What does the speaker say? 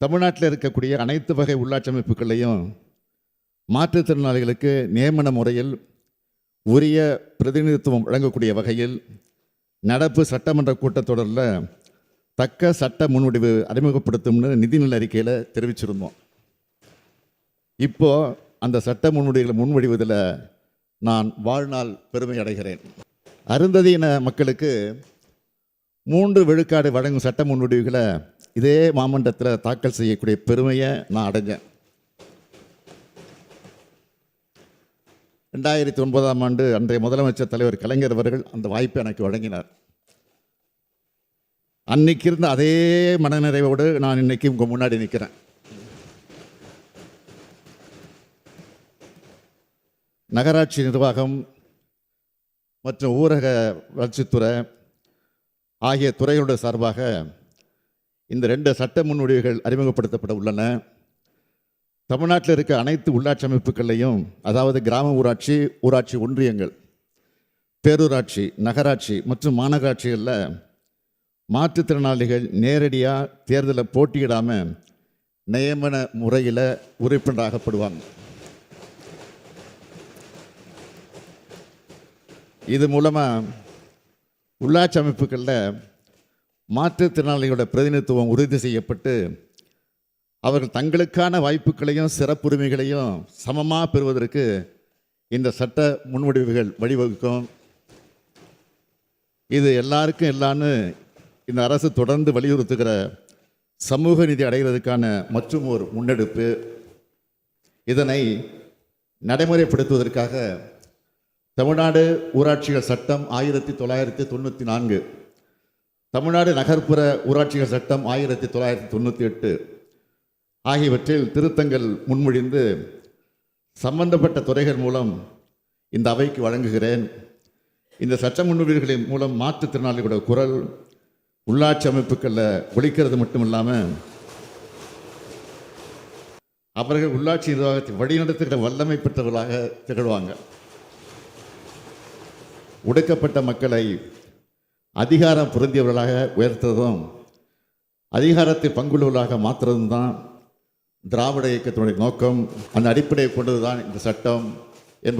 தமிழ்நாட்டில் இருக்கக்கூடிய அனைத்து வகை உள்ளாட்சி அமைப்புகளையும் மாற்றுத்திறனாளிகளுக்கு நியமன முறையில் உரிய பிரதிநிதித்துவம் வழங்கக்கூடிய வகையில் நடப்பு சட்டமன்ற கூட்டத்தொடரில் தக்க சட்ட முன்வடிவு அறிமுகப்படுத்தும்னு நிதிநிலை அறிக்கையில் தெரிவிச்சிருந்தோம். இப்போது அந்த சட்ட முன்வடிவுகளை முன்வடிவதில் நான் வாழ்நாள் பெருமை அடைகிறேன். அருந்ததியின மக்களுக்கு மூன்று விழுக்காடு வழங்கும் சட்ட முன்வடிவுகளை இதே மாமண்டத்தில் தாக்கல் செய்யக்கூடிய பெருமையை நான் அடைஞ்சேன். ரெண்டாயிரத்தி ஒன்பதாம் ஆண்டு அன்றைய முதலமைச்சர் தலைவர் கலைஞர் அவர்கள் அந்த வாய்ப்பை எனக்கு வழங்கினார். அன்னைக்கு இருந்த அதே மனநிறைவோடு நான் இன்னைக்கு உங்கள் முன்னாடி நிற்கிறேன் நகராட்சி நிர்வாகம் மற்றும் ஊரக வளர்ச்சித்துறை ஆகிய துறைகளுடைய சார்பாக இந்த ரெண்டு சட்ட முன்வடிவுகள் அறிமுகப்படுத்தப்பட உள்ளன. தமிழ்நாட்டில் இருக்க அனைத்து உள்ளாட்சி அமைப்புகளையும் அதாவது கிராம ஊராட்சி ஊராட்சி ஒன்றியங்கள் பேரூராட்சி நகராட்சி மற்றும் மாநகராட்சிகளில் மாற்றுத்திறனாளிகள் நேரடியாக தேர்தலை போட்டியிடாமல் நியமன முறையில் உறுப்பினராகப்படுவாங்க. இது மூலமாக உள்ளாட்சி அமைப்புகளில் மாற்றுத்திறனாளிகளோட பிரதிநிதித்துவம் உறுதி செய்யப்பட்டு அவர்கள் தங்களுக்கான வாய்ப்புகளையும் சிறப்புரிமைகளையும் சமமாக பெறுவதற்கு இந்த சட்ட முன்வடிவுகள் வழிவகுக்கும். இது எல்லாருக்கும் எல்லான்னு இந்த அரசு தொடர்ந்து வலியுறுத்துகிற சமூக நிதி அடைகிறதுக்கான மற்றும் ஒரு முன்னெடுப்பு. இதனை நடைமுறைப்படுத்துவதற்காக தமிழ்நாடு ஊராட்சிகள் சட்டம் ஆயிரத்தி தொள்ளாயிரத்தி தொண்ணூற்றி நான்கு தமிழ்நாடு நகர்ப்புற ஊராட்சிகள் சட்டம் ஆயிரத்தி தொள்ளாயிரத்தி தொண்ணூற்றி எட்டு ஆகியவற்றில் திருத்தங்கள் முன்மொழிந்து சம்பந்தப்பட்ட துறைகள் மூலம் இந்த அவைக்கு வழங்குகிறேன். இந்த சட்ட முன்வடிவுகளின் மூலம் மாற்றுத்திறனாளிகளோட குரல் உள்ளாட்சி அமைப்புகளில் ஒழிக்கிறது மட்டும் இல்லாமல் அவர்கள் உள்ளாட்சி நிர்வாகத்தை வழிநடத்துகிற வல்லமை பெற்றவர்களாக திகழ்வாங்க. ஒடுக்கப்பட்ட மக்களை அதிகாரம் புரிந்தியவர்களாக உயர்த்துறதும் அதிகாரத்தில் பங்குள்ளவர்களாக மாற்றுறதும் தான் திராவிட இயக்கத்தினுடைய நோக்கம். அந்த அடிப்படையை கொண்டது தான் இந்த சட்டம்.